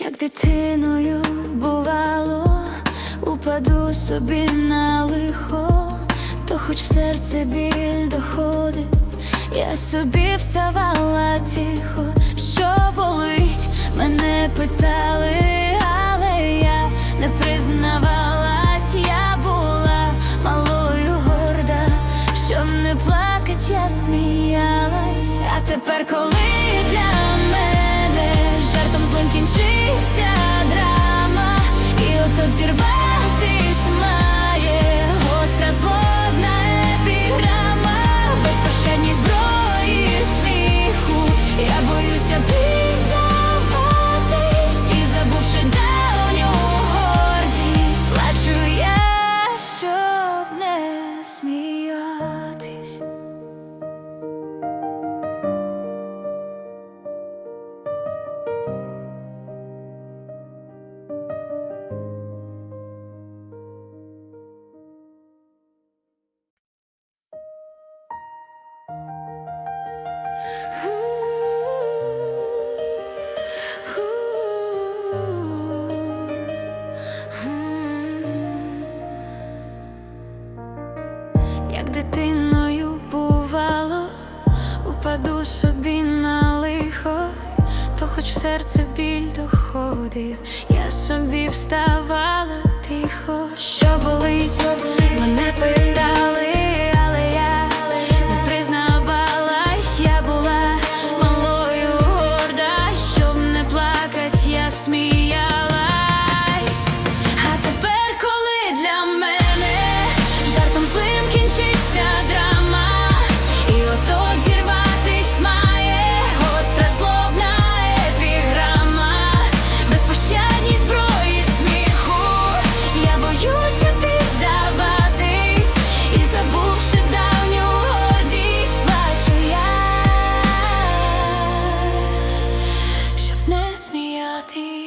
Як дитиною бувало, упаду собі на лихо, то хоч в серце біль доходить, я собі вставала ті. Тепер, коли для мене жартом злим кінчиться. Як дитиною бувало, упаду собі на лихо, то хоч в серце біль доходив, я собі вставала тихо. ti